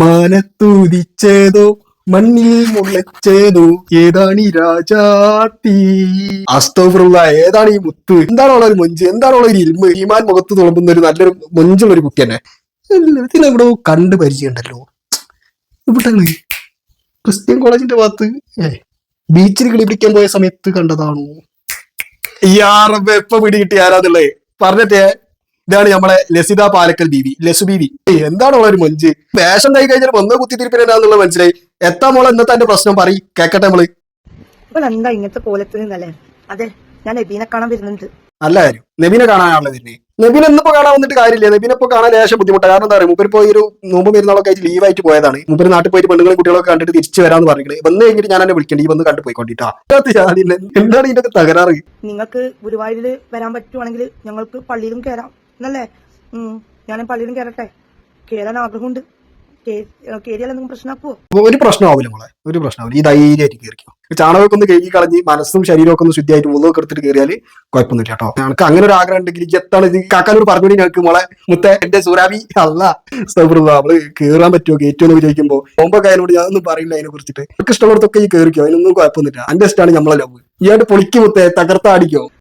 മാനത്തൂതിച്ചേതോ മണ്ണിൽ മുളച്ചേതോ ഏതാണ് ഈ രാജാത്തി അസ്തോഫുള്ള ഏതാണ് ഈ മുത്ത്? എന്താണുള്ള ഒരു മൊഞ്ച്? എന്താണുള്ള ഒരു ഇരുമ്പ് ഈമാൻ മുഖത്ത് തുളമ്പുന്ന ഒരു നല്ലൊരു മൊഞ്ചുള്ള ഒരു കുട്ടി തന്നെ ഇതിലെവിടോ കണ്ട് പരിചയമുണ്ടല്ലോ. ഇവിടെയാണ് ക്രിസ്ത്യൻ കോളേജിന്റെ ഭാഗത്ത് ഏ ബീച്ചിൽ കിളി പിടിക്കാൻ പോയ സമയത്ത് കണ്ടതാണോ? ഇയാറബ് എപ്പ പിടി കിട്ടി ആരാന്നുള്ളേ പറഞ്ഞിട്ടേ ഇതാണ് നമ്മളെ ലസിത പാലക്കൽ ബീവി ലസു ബീവി എന്താണ് ഉള്ള ഒരു മഞ്ച്? വേഷം കൈ കഴിഞ്ഞാൽ വന്ന കുത്തിത്തിരിപ്പിനാന്നുള്ളത് മനസ്സിലായി. എത്താ മോളെ ഇന്നത്തെ എന്റെ പ്രശ്നം പറയും. കേക്കട്ടെ നമ്മൾ എന്താ ഇങ്ങനത്തെ കോലത്തിൽ നിന്നല്ലേ? അതെ ഞാൻ നബീനെ കാണാൻ വരുന്നുണ്ട്. നല്ല കാര്യം. നബീനെ കാണാനാണല്ലോ തന്നെ നബീനെ ഇന്നിപ്പോ കാണാൻ വന്നിട്ട് കാര്യമില്ല. നബീനെ ഇപ്പൊ കാണാൻ ലേശം ബുദ്ധിമുട്ടാണ് കാരണം എന്താ പറയുക മൂപ്പര് പോയി ഒരു നോമ്പ് പെരുന്നാളൊക്കെ ആയിട്ട് ലീവായിട്ട് പോയതാണ്. മൂപ്പര് നാട്ടിൽ പോയിട്ട് പെണ്ണുങ്ങളും കുട്ടികളൊക്കെ കണ്ടിട്ട് തിരിച്ചു വരാന്ന് പറഞ്ഞിട്ട്. വന്ന് കഴിഞ്ഞിട്ട് ഞാൻ എന്നെ വിളിക്കേണ്ടി. ഈ വന്ന് കണ്ടു പോയിക്കൊണ്ടിട്ടാ. എന്താണ് ഇതിന്റെ തകരാറ്? നിങ്ങൾക്ക് ഗുരുവായൂരിൽ വരാൻ പറ്റുവാണെങ്കിൽ ഞങ്ങൾക്ക് പള്ളിയിലും കയറാം എന്നല്ലേ ഞാൻ പള്ളിയിലും കയറട്ടെ കയറാൻ ആഗ്രഹമുണ്ട്. ഒരു പ്രശ്നമാവില്ല മോളെ. ഒരു പ്രശ്നമാവില്ല ഈ ധൈര്യമായിട്ട് കയറിക്കും ചാണകമൊക്കെ ഒന്ന് കഴുകി കളഞ്ഞ് മനസ്സും ശരീരമൊക്കെ ഒന്ന് ശുദ്ധിയായിട്ട് മുള്ളൊക്കെ എടുത്തിട്ട് കയറിയാൽ കുഴപ്പമൊന്നുമില്ല കേട്ടോ. ഞങ്ങൾക്ക് അങ്ങനെ ഒരു ആഗ്രഹം ഉണ്ടെങ്കിൽ എത്താണ് ഇത് കാക്കാനോട് പറഞ്ഞു ഞങ്ങൾക്ക് മോളെ. മുത്ത എന്റെ സുരാവി അല്ല. സൗഹൃദ. നമ്മൾ കയറാൻ പറ്റുമോ? കയറ്റുമോ എന്ന് ചോദിക്കുമ്പോൾ പോകുമ്പോ അതിനോട് ഞാനൊന്നും പറയില്ല അതിനെ കുറിച്ചിട്ട്. ഇഷ്ടമുള്ളടത്തൊക്കെ ഈ കയറിക്കോ അതിനൊന്നും കുഴപ്പമൊന്നുമില്ല. അന്റെ ഇഷ്ടമാണ് നമ്മളെ ലവ് ഇയാണ്ട് പൊളിക്ക് മുത്തേ തകർത്താടിക്കോ.